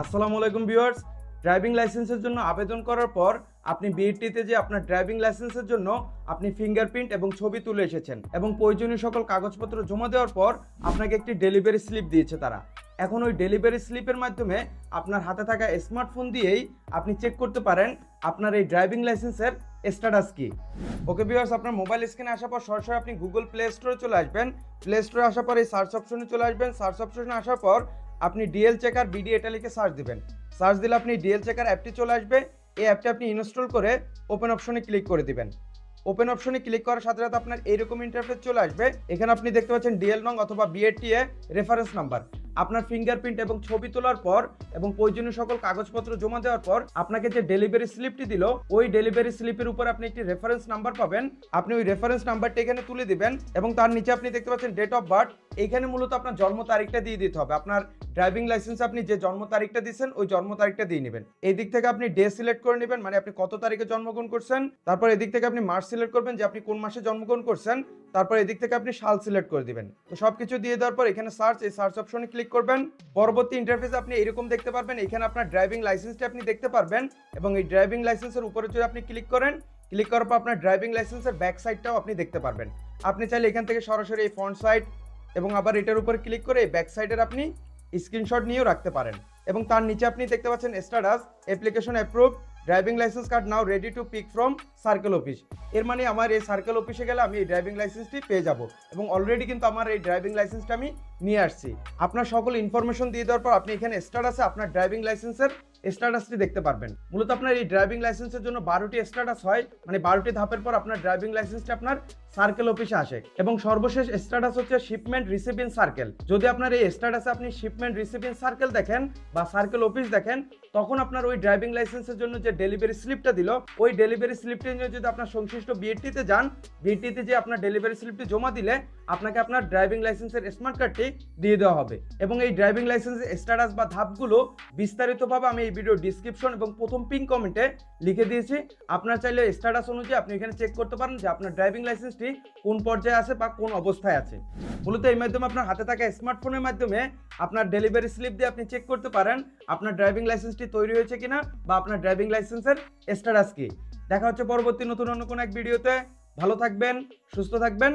আসসালামু আলাইকুম viewers. Driving লাইসেন্সের জন্য আবেদন করার পর আপনি বিএটিতে যে আপনার ড্রাইভিং লাইসেন্সের জন্য আপনি ফিঙ্গারপ্রিন্ট এবং ছবি তুলে এসেছেন এবং প্রয়োজনীয় সকল কাগজপত্র জমা দেওয়ার পর আপনাকে একটি ডেলিভারি স্লিপ দিয়েছে তারা। এখন ওই ডেলিভারি স্লিপের মাধ্যমে আপনার হাতে থাকা স্মার্টফোন দিয়েই আপনি চেক করতে পারেন আপনার এই ড্রাইভিং লাইসেন্সের স্ট্যাটাস কি। ওকে ভিউয়ার্স, আপনার মোবাইল স্ক্রিনে আসার পর সরাসরি আপনি গুগল প্লে স্টোরে চলে আসবেন। প্লে স্টোরে আসার পর এই সার্চ অপশনে চলে আসবেন। সার্চ অপশনে আসার পর আপনি ডিএল চেকার বিডি এটা লিখে সার্চ দিবেন। সার্চ দিলে আপনি ডিএল চেকার অ্যাপটি চলে আসবে। এই অ্যাপটি আপনি ইনস্টল করে ওপেন অপশনে ক্লিক করে দিবেন। ওপেন অপশনে ক্লিক করার সাথে সাথে আপনার এইরকম ইন্টারফেস চলে আসবে। এখানে আপনি দেখতে পাচ্ছেন ডিএল নং অথবা বিএটিএ রেফারেন্স নাম্বার আপনার ফিঙ্গারপ্রিন্ট এবং ছবি তোলার পর এবং প্রয়োজনীয় সকল কাগজপত্র জমা দেওয়ার পর আপনাকে যে ডেলিভারি স্লিপটি দিল, ওই ডেলিভারি স্লিপের উপর আপনি একটি রেফারেন্স নাম্বার পাবেন। আপনি ওই রেফারেন্স নাম্বারটি এখানে তুলে দিবেন এবং তার নিচে আপনি দেখতে পাচ্ছেন ডেট অফ বার্থ এইখানে মূলত আপনার জন্ম তারিখটা দিয়ে দিতে হবে। আপনার ড্রাইভিং লাইসেন্স আপনি যে জন্ম তারিখটা দিচ্ছেন, ওই জন্ম তারিখটা দিয়ে নেবেন। এই দিক থেকে আপনি ডে সিলেক্ট করে নেবেন মানে আপনি কত তারিখে জন্মগ্রহণ করছেন, তারপর এদিক থেকে আপনি মাস সিলেক্ট করবেন যে আপনি কোন মাসে জন্মগ্রহণ করছেন, তারপর এদিক থেকে আপনি সাল সিলেক্ট করে দিবেন। তো সবকিছু দিয়ে দেওয়ার পর এখানে সার্চ এই সার্চ অপশনে ক্লিক করবেন। পরবর্তী ইন্টারফেস আপনি এরকম দেখতে পারবেন, এখানে আপনার ড্রাইভিং লাইসেন্সটি আপনি দেখতে পারবেন এবং এই ড্রাইভিং লাইসেন্সের উপরে যদি আপনি ক্লিক করেন ক্লিক করার পর আপনার ড্রাইভিং লাইসেন্সের ব্যাক সাইডটাও আপনি দেখতে পারবেন। আপনি চাইলে এখান থেকে সরাসরি এই ফ্রন্ট সাইড এবং আবার এটার উপর ক্লিক করে ব্যাক সাইডের আপনি স্ক্রিনশট নিয়েও রাখতে পারেন। এবং তার নিচে আপনি দেখতে পাচ্ছেন status application approve driving licence card now ready to pick from circle office এর মানে আমার এই সার্কেল অফিসে গেলে আমি এই ড্রাইভিং লাইসেন্সটি পেয়ে যাব। এবং অলরেডি কিন্তু আমার এই ড্রাইভিং লাইসেন্সটা আমি নিয়ে আসছি। আপনার সকল ইনফরমেশন দিয়ে দেওয়ার পর আপনি এখানে স্ট্যাটাসে আপনার ড্রাইভিং লাইসেন্সের স্ট্যাটাসটি দেখতে পারবেন। মূলত আপনার এই ড্রাইভিং লাইসেন্সের জন্য বারোটি স্ট্যাটাস হয়। মানে বারোটি ধাপের পর আপনার ড্রাইভিং লাইসেন্সটি আপনার সার্কেল অফিসে আসে। এবং সর্বশেষ স্ট্যাটাস হচ্ছে শিপমেন্ট রিসিভিং সার্কেল যদি আপনার এই স্ট্যাটাসে আপনি শিপমেন্ট রিসিভিং সার্কেল দেখেন বা সার্কেল অফিস দেখেন, তখন আপনার ওই ড্রাইভিং লাইসেন্সের জন্য যে ডেলিভারি স্লিপটা দিল, ওই ডেলিভারি স্লিপটি নিয়ে যদি আপনার সংশ্লিষ্ট বিএটিতে যান বিএটিতে যে আপনার ডেলিভারি স্লিপটি জমা দিলে, আপনাকে আপনার ড্রাইভিং লাইসেন্সের স্মার্ট কার্ডটি দিয়ে দেওয়া হবে। এবং এই ড্রাইভিং লাইসেন্সের স্ট্যাটাস বা ধাপগুলো বিস্তারিতভাবে আমি এই ভিডিও ডিসক্রিপশন এবং প্রথম পিন কমেন্টে লিখে দিয়েছি। আপনার চাইলে স্ট্যাটাস অনুযায়ী আপনি এখানে চেক করতে পারেন যে আপনার ড্রাইভিং লাইসেন্সটি কোন পর্যায়ে আছে বা কোন অবস্থায় আছে। মূলত এই মাধ্যমে আপনার হাতে থাকা স্মার্টফোনের মাধ্যমে আপনার ডেলিভারি স্লিপ দিয়ে আপনি চেক করতে পারেন আপনার ড্রাইভিং লাইসেন্সটি তৈরি হয়েছে কিনা বা আপনার ড্রাইভিং লাইসেন্সের স্ট্যাটাস কি। দেখা হচ্ছে পরবর্তী নতুন অন্য কোনো এক ভিডিওতে ভালো থাকবেন, সুস্থ থাকবেন।